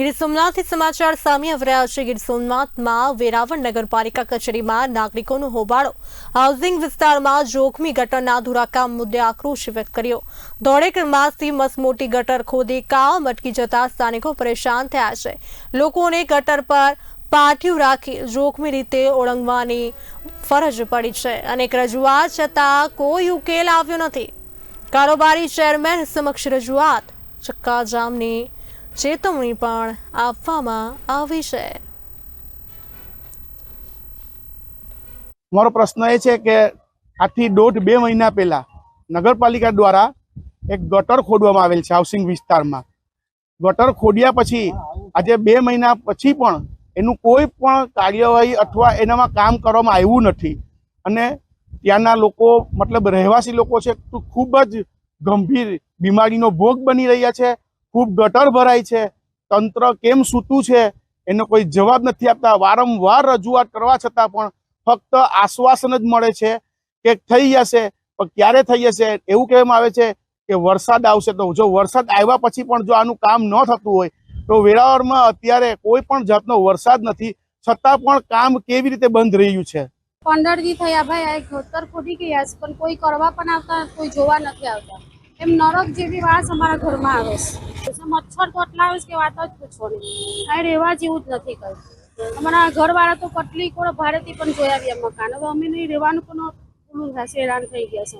ગીર સોમનાથથી સમાચાર સામે આવી રહ્યા છે. ગીર સોમનાથમાં વેરાવળ નગરપાલિકા કચેરીમાં નાગરિકોનો હોબાળો. હાઉસિંગ વિસ્તારમાં જોખમી ગટરના ધુરાકામ મુદ્દે આક્રોશ વ્યક્ત કર્યો. દોઢેક માસથી મસમોટી ગટર ખોદી કામ, અટકી જતા સ્થાનિકો પરેશાન થયા છે. લોકોને ગટર પર પાટિયું રાખી જોખમી રીતે ઓળંગવાની ફરજ પડી છે અનેક રજૂઆત છતાં કોઈ ઉકેલ આવ્યો નથી. કારોબારી ચેરમેન સમક્ષ રજૂઆત. ચક્કાજામની ચેતવણી પણ આપવામાં આવી છે. મારો પ્રશ્ન એ છે કે આથી દોઢ બે મહિના પહેલા નગરપાલિકા દ્વારા એક ગટર ખોદવામાં આવેલ છે હાઉસિંગ વિસ્તારમાં. ગટર ખોદ્યા પછી આજે બે મહિના પછી પણ એનું કોઈ પણ કાર્યવાહી અથવા એનામાં કામ કરવામાં આવ્યું નથી. અને ત્યાંના લોકો, મતલબ રહેવાસી લોકો છે ખૂબ જ ગંભીર બીમારીનો ભોગ બની રહ્યા છે. ખૂબ ગટર ભરાય છે. તંત્ર કેમ સૂતું છે એનો કોઈ જવાબ નથી આપતા. વારંવાર રજૂઆત કરવા છતાં પણ ફક્ત આશ્વાસન જ મળે છે કે થઈ જશે. પણ ક્યારે થઈ જશે એવું કહેવામાં આવે છે કે વરસાદ આવશે તો જો વરસાદ આવ્યા પછી પણ જો આનું કામ ન થતું હોય તો વેરાવળમાં અત્યારે કોઈ પણ જાતનો વરસાદ નથી. છતાં પણ કામ કેવી રીતે બંધ રહ્યું છે? પંદર થયા ભાઈ, આ ગયા પણ કોઈ કરવા પણ આવતા, કોઈ જોવા નથી આવતા. એમ નરક જેવી વાસ અમારા ઘરમાં આવે છે. મચ્છર તો એટલા આવે છે કે વાત જ પૂછો નહીં. કાંઈ રહેવા જેવું જ નથી કઈ. અમારા ઘરવાળા તો કટલી કોણ ભારેથી પણ જોયા આવ્યા મકાન. હવે અમે નહીં રહેવાનું પણ પેલું થશે હેરાન થઈ ગયા છે.